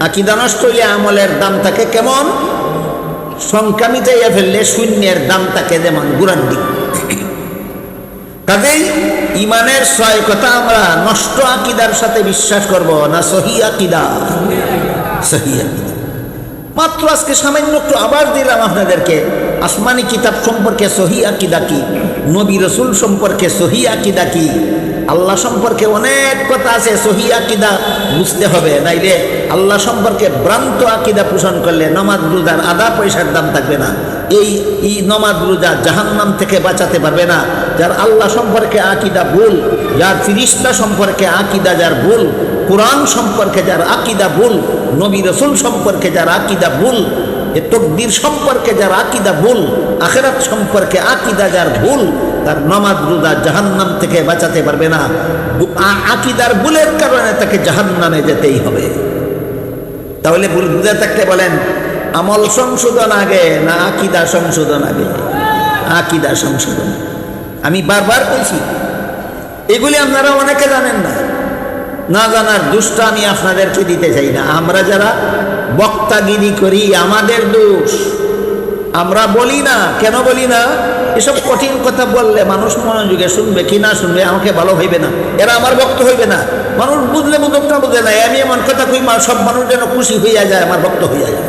আকিদা নষ্ট হইলে আমলের দাম থাকে কেমন? সংখ্যা মিটাইয়া ফেললে শূন্যের দাম থাকে যেমন দিক। কাজেই ইমানের ছয় কথা আমরা নষ্ট আকিদার সাথে বিশ্বাস করব না সহি আকিদা। সহি আকিদা। মাত্র আজকে সামান্য একটু আবার দিলাম আপনাদেরকে, আসমানি কিতাব সম্পর্কে সহি আকিদা কি? নবী রসুল সম্পর্কে সহি আকিদা কি? আল্লাহ সম্পর্কে অনেক কথা আছে, সহি আকিদা বুঝতে হবে। নাইলে আল্লাহ সম্পর্কে ভ্রান্ত আকিদা পোষণ করলে নমাজ, রোজার আধা পয়সার দাম থাকবে না। এই এই নমাজ, রোজা জাহান্নাম থেকে বাঁচাতে পারবে না। যার আল্লাহ সম্পর্কে আকিদা ভুল, যার ফিরিস্তা সম্পর্কে আকিদা যার ভুল, কোরআন সম্পর্কে যার আকিদা ভুল, নবী রসুল সম্পর্কে যার আকিদা ভুল, এ তকদির সম্পর্কে যার আকিদা ভুল, আখেরাত সম্পর্কে আকিদা যার ভুল তার নমাজ রোজা জাহান্নাম থেকে বাঁচাতে পারবে না। আকিদার ভুলের কারণে তাকে জাহান্নামে যেতেই হবে। তাহলে ভুল বুঝে থাকতে বলেন, আমল সংশোধন আগে না আকিদা সংশোধন আগে? আকিদা সংশোধন। আমি বারবার বলছি, এগুলি আপনারা অনেকে জানেন না। না জানার দুষ্টা আমি আপনাদেরকে দিতে চাই না। আমরা যারা বক্তাগিরি করি, আমাদের দোষ। আমরা বলি না, কেন বলি না? এসব কঠিন কথা বললে মানুষ মনোযোগে শুনবে, কি না শুনবে, আমাকে ভালো হইবে না। এরা আমার বক্ত হইবে না। মানুষ বুঝলে বুঝুক বুঝে না আমি এমন কথা কই সব মানুষ যেন খুশি হইয়া যায়, আমার বক্ত হইয়া যায়।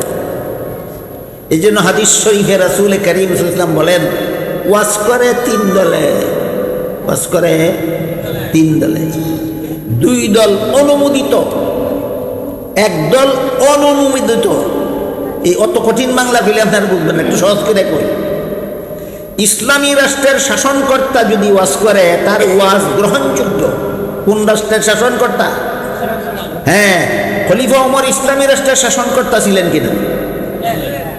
এই জন্য হাদিস শরীফে রাসুল করিম ইসলাম বলেন ওয়াস করে তিন দলে। ওয়াস করে তিন দলে। দুই দল অনুমোদিত। এক দল অননুমোদিত এই অত কঠিন বাংলা ফেলে আপনারা বুঝবেন একটু সহজ করে কই। ইসলামী রাষ্ট্রের শাসনকর্তা যদি ওয়াজ করে, তার ওয়াজ গ্রহণযোগ্য। কোন রাষ্ট্রের শাসনকর্তা? হ্যাঁ খলিফা ওমর ইসলামী রাষ্ট্রের শাসনকর্তা ছিলেন কিনা?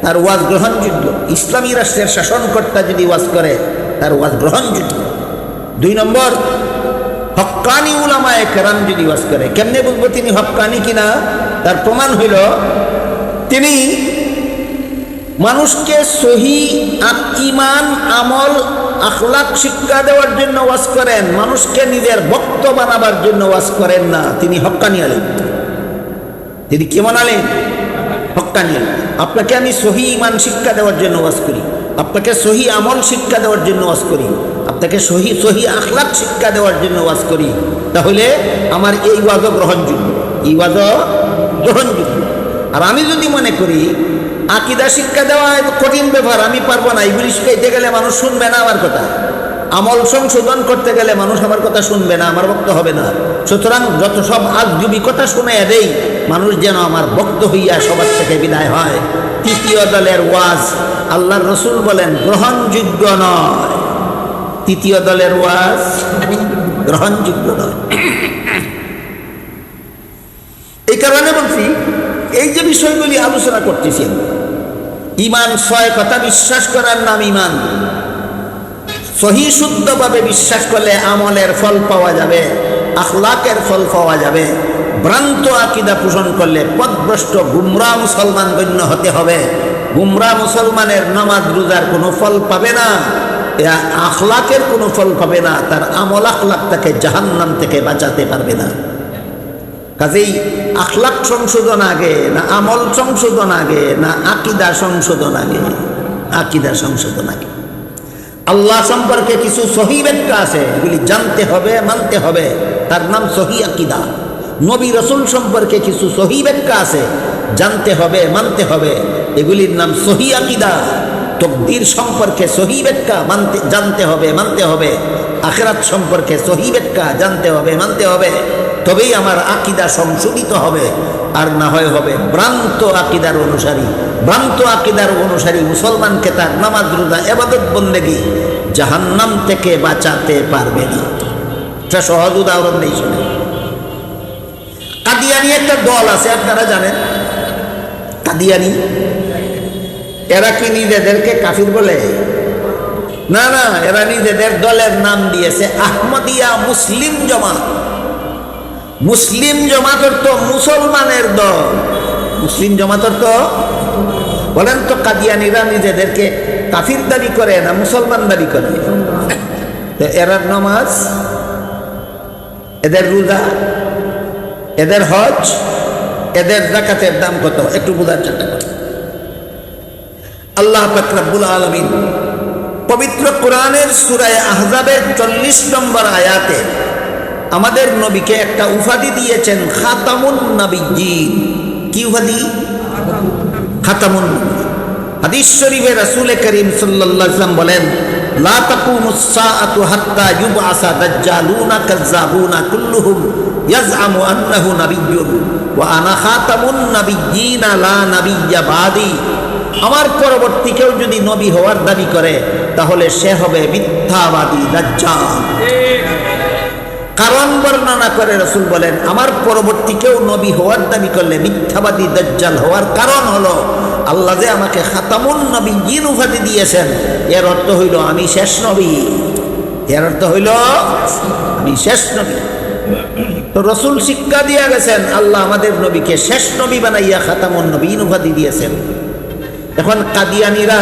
তার ওয়াজ গ্রহণযোগ্য। ইসলামী রাষ্ট্রের শাসনকর্তা যদি ওয়াজ করে, তার ওয়াজ গ্রহণযোগ্য। দুই নম্বর, হক্কানি উলামায়ে কেরাম যদি ওয়াজ করে, কেমনে বুঝব তিনি হক্কানি কিনা? তার প্রমাণ হইল, তিনি মানুষকে সহি ইমান আমল আখলাক শিক্ষা দেওয়ার জন্য ওয়াজ করেন। মানুষকে নিজের ভক্ত বানাবার জন্য ওয়াজ করেন না। তিনি হক্কানি আলেন তিনি কেমন আলেন হক্কানি আলেন আপনাকে আমি সহি ইমান শিক্ষা দেওয়ার জন্য ওয়াজ করি। আপনাকে সহি আমল শিক্ষা দেওয়ার জন্য ওয়াজ করি। আপনাকে সহি সহি আখলাক শিক্ষা দেওয়ার জন্য ওয়াজ করি। তাহলে আমার এই ওয়াজও গ্রহণযোগ্য। এই ওয়াজও গ্রহণযোগ্য। আর আমি যদি মনে করি আকিদা শিক্ষা দেওয়া কঠিন ব্যাপার, আমি পারব না। এইগুলি শিখাইতে গেলে মানুষ শুনবে না আমার কথা। আমল সংশোধন করতে গেলে মানুষ আমার কথা শুনবে না, আমার বক্ত হবে না। সুতরাং যত সব আজগুবি কথা শুনে দেই মানুষ যেন আমার বক্ত হইয়া সবার থেকে বিদায় হয়। তৃতীয় দলের ওয়াজ আল্লাহর রসুল বলেন, গ্রহণযোগ্য নয়। তৃতীয় দলের ওয়াজ, গ্রহণযোগ্য নয়। এই কারণে এই যে বিষয়গুলি আলোচনা করতেছি ইমান ছয় কথা বিশ্বাস করার নাম ইমান। সহি শুদ্ধভাবে বিশ্বাস করলে আমলের ফল পাওয়া যাবে, আখলাকের ফল পাওয়া যাবে। ভ্রান্ত আকিদা পোষণ করলে পদভ্রষ্ট গুমরা মুসলমান গণ্য হতে হবে। গুমরা মুসলমানের নামাজ রোজার কোনো ফল পাবে না আখলাকের কোনো ফল পাবে না, তার আমল আখলাক তাকে জাহান্নাম থেকে বাঁচাতে পারবে না। কাজেই আখলাক সংশোধন আগে, না আমল সংশোধন আগে, না আকিদা সংশোধন আগে, আকিদা সংশোধন আগে। আল্লাহ সম্পর্কে কিছু সহি ব্যাখ্যা আছে, এগুলি জানতে হবে, মানতে হবে। তার নাম সহি আকিদা। নবী রসুল সম্পর্কে কিছু সহি ব্যাখ্যা আছে, জানতে হবে, মানতে হবে। এগুলির নাম সহি আকিদা। তকদির সম্পর্কে সহি ব্যাখ্যা মানতে, জানতে হবে, মানতে হবে। আখেরাত সম্পর্কে সহি ব্যাখ্যা জানতে হবে, মানতে হবে। তবেই আমার আকিদা সংশোধিত হবে, আর না হয় হবে ভ্রান্ত আকিদার অনুসারী। ভ্রান্ত আকিদার অনুসারী মুসলমানকে তার নামাজ, রোজা এবাদত বন্দেগি জাহান্নাম থেকে বাঁচাতে পারবে না। এটা সহজ উদাহরণ নেই শুনে। কাদিয়ানি একটা দল আছে, আপনারা জানেন? কাদিয়ানি? এরা কি নিজেদেরকে কাফির বলে? না না, এরা নিজেদের দলের নাম দিয়েছে আহমদিয়া মুসলিম জমাত। মুসলিম জমাতর তো মুসলমানের দল। মুসলিম জমাতর তো বলেন তো কাদিয়ানিরা নিজেদেরকে কাফির দাবি করে না মুসলমান দাবি করে। তো এরার নামাজ, এদের রোজা, এদের হজ, এদের জাকাতের দাম কত? একটু বোঝার চেষ্টা করো। আল্লাহ ফাকরাবুল আলমিন পবিত্র কোরআনের সুরায় আহজাবের চল্লিশ নম্বর আয়াতে আমাদের নবীকে একটা উপাধি দিয়েছেন খাতামুন নবীজি কি উপাধি? খাতামুন নবী হাদিস রাসূল করিম ওয়াসাল্লাম বলেন, লা হাত্তা লা বাদি। আমার পরবর্তী কেউ যদি নবী হওয়ার দাবি করে, তাহলে সে হবে মিথ্যাবাদী দাজ্জাল। কারণ বর্ণনা করে রসুল বলেন, আমার পরবর্তী কেউ নবী হওয়ার দাবি করলে মিথ্যাবাদী দজ্জাল হওয়ার কারণ হলো, আল্লাহ যে আমাকে খাতামুন নবী জিন উপাধি দিয়েছেন। এর অর্থ হইল, আমি শেষ নবী। এর অর্থ হইল, আমি শেষ নবী। তো রসুল শিক্ষা দিয়ে গেছেন, আল্লাহ আমাদের নবীকে শেষ নবী বানাইয়া খাতামুন নবীন উপাধি দিয়েছেন। এখন কাদিয়ানিরা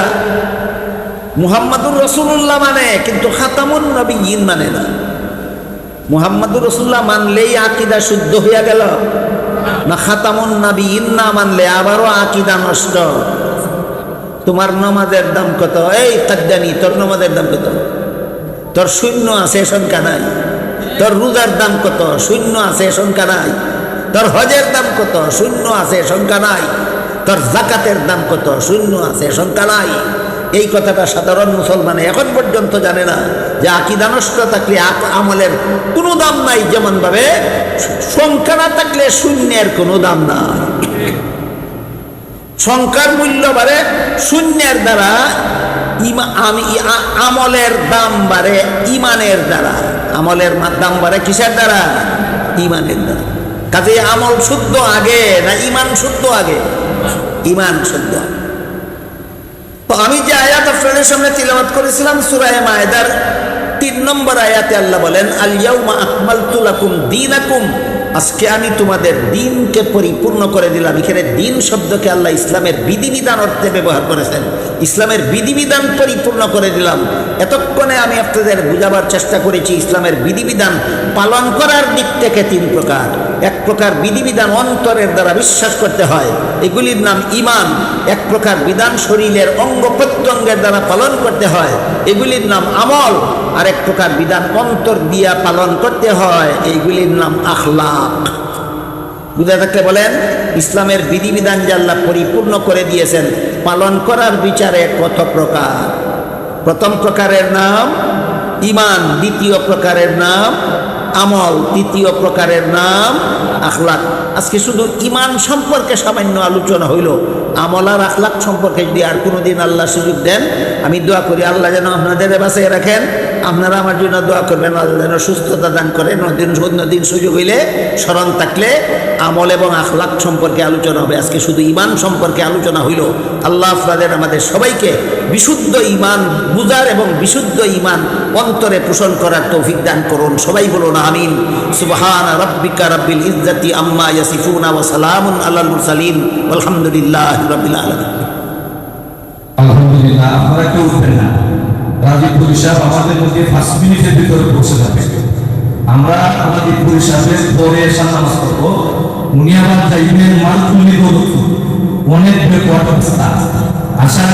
মুহাম্মাদুর রসুল্লাহ মানে কিন্তু খাতামুন নবী মানে না। মুহাম্মাদুর রসুল্লাহ মানলেই আকিদা শুদ্ধ হইয়া গেল। না খাতামুন নাবি না মানলে আবারও আকিদা নষ্ট। তোমার নমাজের দাম কত? এই কাদ্দানি তোর নমাজের দাম কত? তোর শূন্য আছে সংখ্যা নাই। তোর রোজার দাম কত? শূন্য আছে সংখ্যা নাই। তোর হজের দাম কত? শূন্য আছে সংখ্যা নাই। তোর জাকাতের দাম কত? শূন্য আছে সংখ্যা নাই। এই কথাটা সাধারণ মুসলমানে এখন পর্যন্ত জানে না যে আকিদা নষ্ট থাকলে আমলের কোনো দাম নাই যেমন ভাবে সংখ্যা না থাকলে শূন্যের কোনো দাম নাই। সংখ্যার মূল্য বাড়ে, শূন্যের দ্বারা আমি আমলের দাম বাড়ে ইমানের দ্বারা। আমলের দাম বাড়ে কিসের দ্বারা? ইমানের দ্বারা। কাজে আমল শুদ্ধ আগে না ইমান শুদ্ধ আগে? ইমান শুদ্ধ। আগে। তো আমি যে আয়াত আপনাদের সামনে তিলাবাত করেছিলাম সুরায় মায়দার তিন নম্বর আয়াতে আল্লাহ বলেন আলিয়াউমা আকমাল তুলাকুম দিন আকুম আজকে আমি তোমাদের দিনকে পরিপূর্ণ করে দিলাম। এখানে দিন শব্দকে আল্লাহ ইসলামের বিধিবিধান অর্থে ব্যবহার করেছেন। ইসলামের বিধিবিধান পরিপূর্ণ করে দিলাম। এতক্ষণে আমি আপনাদের বুঝাবার চেষ্টা করেছি, ইসলামের বিধিবিধান পালন করার দিক থেকে তিন প্রকার। এক প্রকার বিধিবিধান অন্তরের দ্বারা বিশ্বাস করতে হয়, এগুলির নাম ইমান এক প্রকার বিধান শরীরের অঙ্গ প্রত্যঙ্গের দ্বারা পালন করতে হয়, এগুলির নাম আমল। আর এক প্রকার বিধান অন্তর দিয়া পালন করতে হয় এইগুলির নাম আখলাক। বুঝা থাকলে বলেন, ইসলামের বিধিবিধান যে আল্লাহ পরিপূর্ণ করে দিয়েছেন পালন করার বিচারে কত প্রকার? প্রথম প্রকারের নাম ইমান, দ্বিতীয় প্রকারের নাম আমল, তৃতীয় প্রকারের নাম আখলাক। আজকে শুধু ইমান সম্পর্কে সামান্য আলোচনা হইল, আমল আর আখলাক সম্পর্কে যদি আর কোনোদিন আল্লাহ সুযোগ দেন, আমি দোয়া করি আল্লাহ যেন আপনাদের বাসায় রাখেন। আপনারা আমার জন্য দোয়া করবেন, আল্লাহ যেন সুস্থতা দান করেন অন্যদিন অন্যদিন সুযোগ হইলে স্মরণ থাকলে আমল এবং আখলাক সম্পর্কে আলোচনা হবে। আজকে শুধু ইমান সম্পর্কে আলোচনা হইল। আল্লাহ আপনাদের, আমাদের সবাইকে বিশুদ্ধ ইমান বুজার এবং বিশুদ্ধ ইমান অন্তরে পোষণ করার তৌফিক দান করুন। সবাই বলুন আমিন। সুবহান রাব্বিকা রাব্বিল ইজ্জাতি আম্মা ইয়াসিফুনা ওয়া সালামুন আলাল মুরসালিন। আলহামদুলিল্লাহ রাব্বিল আলামিন। আলহামদুলিল্লাহ, আপনারা কেউ উঠবেন না। রাজীব সাহেব আমাদের মধ্যে পাঁচ মিনিটের ভিতরে পৌঁছে যাবে। আমরা আমাদের সাহেবের পরে এসে নামাজ পড়ব। উনি আবার চাইবেন মাল তুলি অনেক ব্যাপার অবস্থা আশা